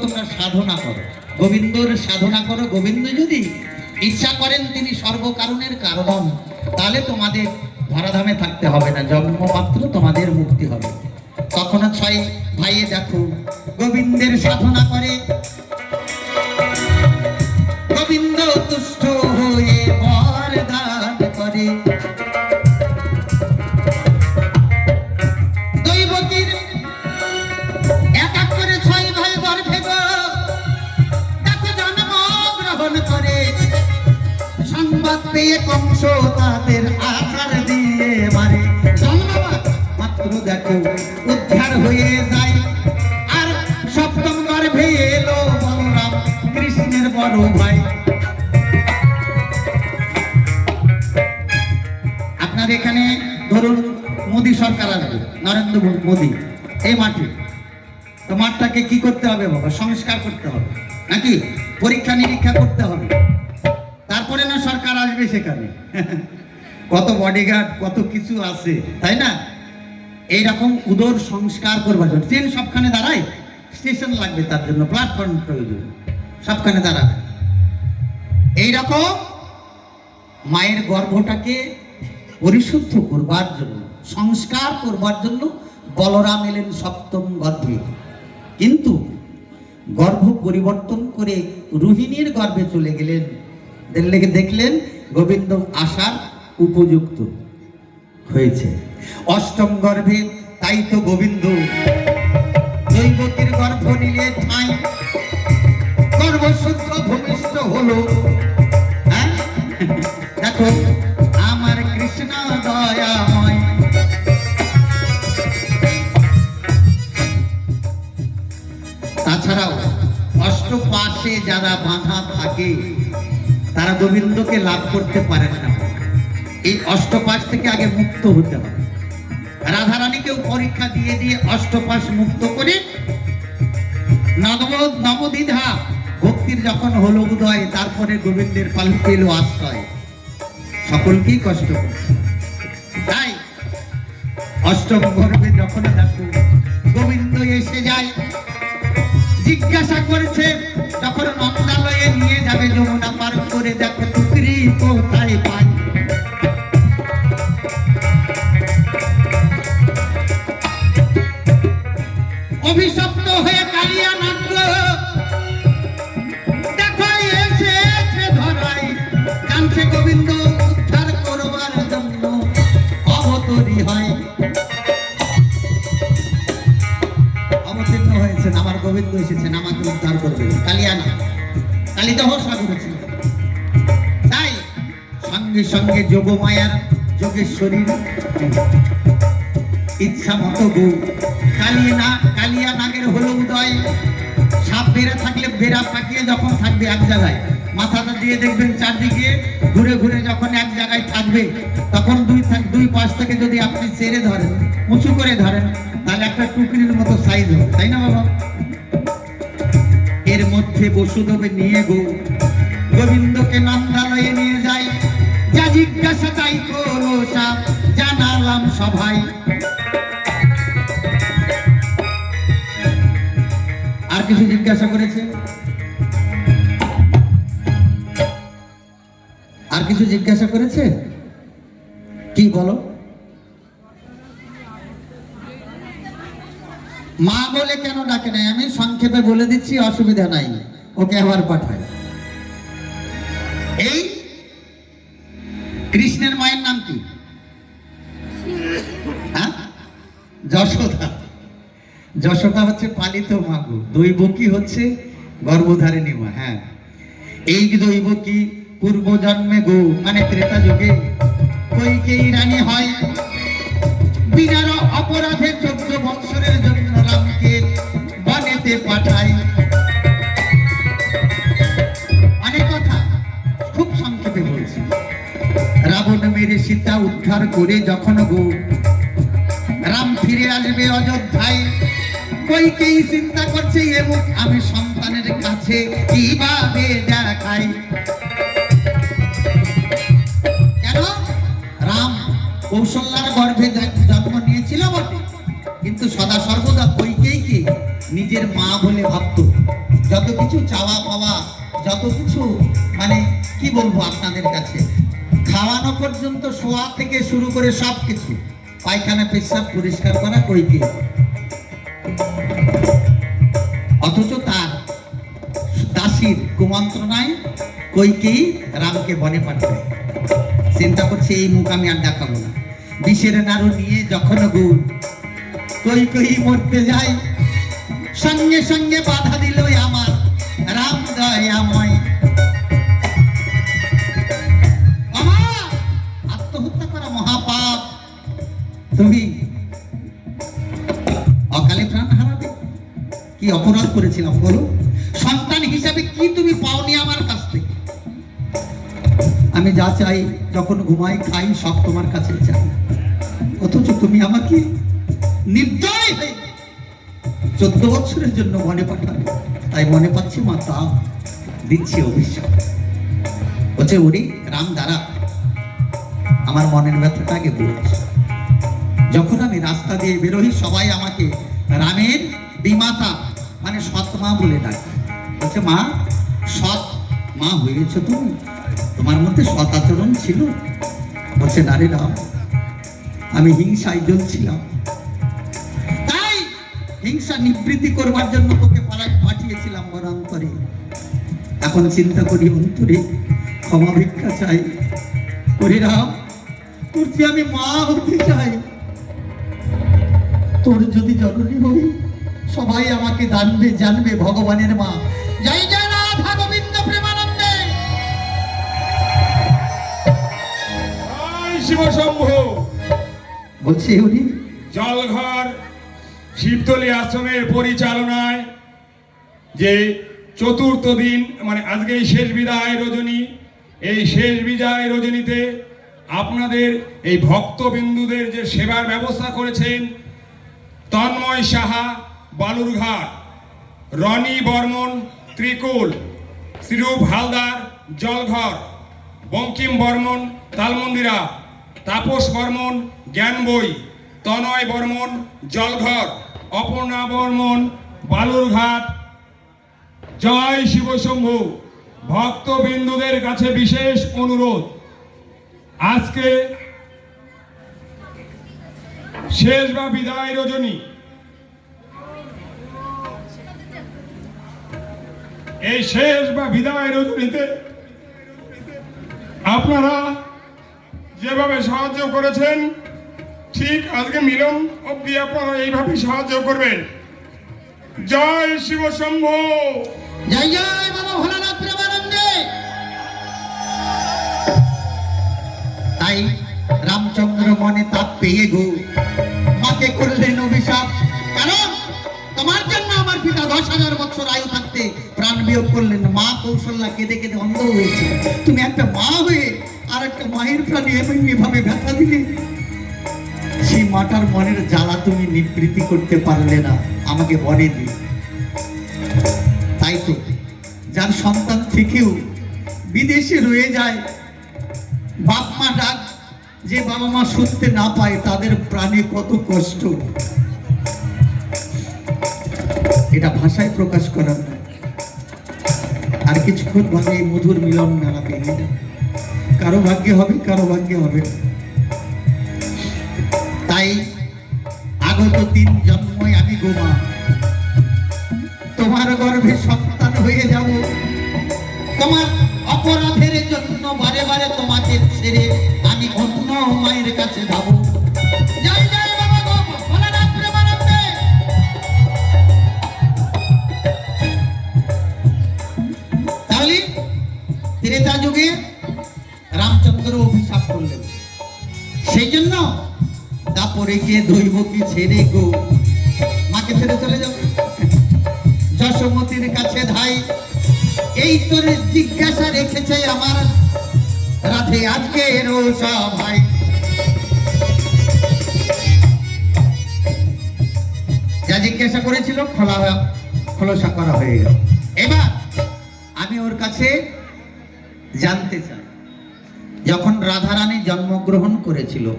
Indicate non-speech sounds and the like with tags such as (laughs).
তোমরা সাধনা করো। গোবিন্দর সাধনা করো। গোবিন্দ যদি ইচ্ছা করেন তিনি সর্বকারণের কারণ, তাহলে তোমাদের ধরাধামে থাকতে হবে না। জন্ম মাত্র তোমাদের মুক্তি হবে। কখনো ছয় ভাইয়ে দেখো, গোবিন্দের সাধনা করে। গোবিন্দ তুষ্ট নরেন্দ্র মোদী, এই মাঠে। তো মাঠটাকে কি করতে হবে বাবা? সংস্কার করতে হবে। নাকি পরীক্ষা নিরীক্ষা করতে হবে? তারপরে না সরকার আসবে সেখানে। (laughs) কত বডিগার্ড কত কিছু আছে, তাই না? এইরকম উদর সংস্কার করবার জন্য। ট্রেন সবখানে দাঁড়ায়, স্টেশন লাগবে তার জন্য প্ল্যাটফর্ম প্রয়োজন। সবখানে দাঁড়াবে এইরকম মায়ের গর্ভটাকে পরিশুদ্ধ করবার জন্য সংস্কার করবার জন্য বলরাম এলেন সপ্তম গর্ভে। কিন্তু গর্ভ পরিবর্তন করে রোহিণীর গর্ভে চলে গেলেন। দেখলে দেখলেন গোবিন্দ আসার উপযুক্ত হয়েছে। অষ্টম গর্ভে তাই তো গোবিন্দ দৈবকীর গর্ভ নিলে ঠাঁই। গর্ভশুদ্ধ ভূমিষ্ঠ হলো থাকে, তারা গোবিন্দকে লাভ করতে পারেন না। এই অষ্টপাশ থেকে আগে মুক্ত হতে হবে। রাধারানীকেও পরীক্ষা দিয়ে দিয়ে অষ্টপাশ মুক্ত করে নবদ্বিধা, ভক্তির যখন হলো উদয়, তারপরে গোবিন্দের পাল পেল আশ্রয়। সকলকেই কষ্ট তাই অষ্টম গর্ভে যখন দেখো, গোবিন্দ এসে যায়, জিজ্ঞাসা করেছে যখন নন্দালয়ে সঙ্গে সঙ্গে যোগমায়ার যোগেশ্বরীর ইচ্ছা মতো গো। কালিয়া কালিয়া নাগের হলো উদয়। সাপ বেড়ে থাকলে বেড়া পাকিয়ে যখন থাকবে এক জায়গায়। মাথাটা দিয়ে দেখবেন চারদিকে ঘুরে ঘুরে যখন এক জায়গায় থাকবে, তখন দুই দুই পাশ থেকে যদি আপনি ছেড়ে ধরেন, উঁচু করে ধরেন, তাহলে একটা টুকরির মতো সাইজ হবে, তাই না বাবা? এর মধ্যে বসুদেবে নিয়ে গো। গোবিন্দকে নন্দালয়ে নিয়ে যা জিজ্ঞাসা তাই জানালাম সবাই আর কিছু জিজ্ঞাসা করেছে? আর কিছু জিজ্ঞাসা করেছে? কি বলো? মা বলে কেন ডাকে নাই? আমি সংক্ষেপে বলে দিচ্ছি, অসুবিধা নাই। ওকে আবার পাঠায়। এই কৃষ্ণের মায়ের নাম কি? হ্যাঁ? যশোদা। যশোদা হচ্ছে পালিত মাগো। দৈবকী হচ্ছে গর্ভধারিণী মা হ্যাঁ। এই দৈবকী পূর্ব জন্মে গো মানে ত্রেতা যুগে কৈকেয়ী রানী হয়? বিনার অপরাধে চোদ্দ বৎসরের জন্য রামকে বনেতে পাঠায়। মেরে সীতা উদ্ধার করে যখন গো। রাম ফিরে আসবে অযোধ্যায়। কইকেই চিন্তা করছে এবং আমি সন্তানের কাছে কীভাবে দেখাই? কৌশল্যার গর্ভে জন্ম নিয়েছিল বটে। কিন্তু সদা সর্বদা কইকেই কি? নিজের মা বলে ভাবতো। যত কিছু চাওয়া পাওয়া, যত কিছু মানে কি বলব আপনাদের কাছে? খাওয়ানো পর্যন্ত শোয়া থেকে শুরু করে সব কিছু পায়খানা, পেশাব, পরিষ্কার করা কইকে অথচ তার দাসীর কুমন্ত্রণায় কইকেই রামকে বনে পাঠায় চিন্তা করছে, এই মুখ আমি আর দেখাবো না। বিষের নাড়ু নিয়ে যখন গুণ কই কই মরতে যায়, সঙ্গে সঙ্গে বাধা দিল আমার। রাম দয়াময় আমার করেছিলাম বলো? সন্তান হিসাবে কি তুমি পাওনি আমার কাছ থেকে? আমি যা চাই, যখন ঘুমাই খাই, সব তোমার কাছে চাই। অথচ তুমি আমাকে নির্দয় হয়ে চোদ্দ বছরের জন্য মনে পাঠাবে তাই মনে পাচ্ছি মা, তা দিচ্ছি অভিশাপ। বলছে ওরে রাম দ্বারা আমার মনের ব্যথাটা আগে বলছে যখন আমি রাস্তা দিয়ে বেরোই, সবাই আমাকে রামের বিমাতা মানে সৎ মা বলে ডাকে। বলছে, মা, সৎ মা হয়েছ তুমি। তোমার মধ্যে সৎ আচরণ ছিল? বলছে নারী রাম, আমি হিংসায় জ্বলছিলাম। তাই হিংসা নিবৃত্তি করবার জন্য তোকে পাড়ায় পাঠিয়েছিলাম অন্তরে এখন চিন্তা করি অন্তরে, ক্ষমা ভিক্ষা চাই। ওরে রাম, তোর যে আমি মা হতে চাই, তোর যদি জননী হই সবাই আমাকে জানবে জানবে ভগবানের মা। জয় জয় রাধা গোবিন্দ প্রেমানন্দে বলছে উনি? জলঘর শিবতলি আশ্রমের পরিচালনায় যে চতুর্থ দিন মানে আজকে শেষ বিদায় রজনী এই শেষ বিদায় রজনীতে আপনাদের এই ভক্তবিন্দুদের যে সেবার ব্যবস্থা করেছেন তন্ময় সাহা বালুরঘাট, রনি বর্মন, ত্রিকুল শ্রীরূপ হালদার, জলঘর, বঙ্কিম বর্মন, তালমন্দিরা, তাপস বর্মন জ্ঞানবই তনয় বর্মন, জলঘর, অপর্ণা বর্মন, বালুরঘাট। জয় শিবশম্ভু। ভক্তবিন্দুদের কাছে বিশেষ অনুরোধ। আজকে শেষ বা বিদায় রজনী। এই শেষ বা বিদায় রজনীতে আপনারা যেভাবে সাহায্য করেছেন, ঠিক আজকে মিলন অব্দি আপনারা এইভাবে সাহায্য করবেন। জয় শিব শম্ভু! বাবা তাই রামচন্দ্র মনে তাপ পেয়ে গো। মাকে করলেন বিয়োগ করলেন মা কৌশল্যা কেঁদে কেঁদে অন্ধ হয়েছে। তুমি একটা মা হয়ে আর একটা মায়ের প্রাণে এভাবে ব্যথা দিলে? সেই মাটার মনের জ্বালা তুমি নিবৃত্তি করতে পারলে না। আমাকে বনে দিয়ে তাই তো, যার সন্তান থেকেও বিদেশে রয়ে যায়, বাপ মা ডাক, যে বাবা মা শুনতে না পায়, তাদের প্রাণে কত কষ্ট। এটা ভাষায় প্রকাশ করার না আর কিছুক্ষণ এই মধুর মিলন মেলা পেয়ে যাবে। কারও ভাগ্যে হবে, কারও ভাগ্যে হবে তাই আগত তিন জন্মই আমি গোমা তোমার গর্ভে সন্তান হয়ে যাব। তোমার অপরাধের জন্য বারে বারে তোমাকে ছেড়ে আমি অন্য মায়ের কাছে যাব। তাহলে ত্রেতা যুগে রামচন্দ্র অভিশাপ করলেন। সেই জন্য তারপরে গিয়ে দৈবকে ছেড়ে গো। মাকে ছেড়ে চলে যাবে যশোমতির কাছে ধাই, এই তোর জিজ্ঞাসা রেখেছে আমার রাধে আজকে রোসা ভাই যা জিজ্ঞাসা করেছিল, খোলা খোলসা করা হয়ে গেল। এবার ওর কাছে জানতে চায়। যখন রাধারানী জন্মগ্রহণ করেছিল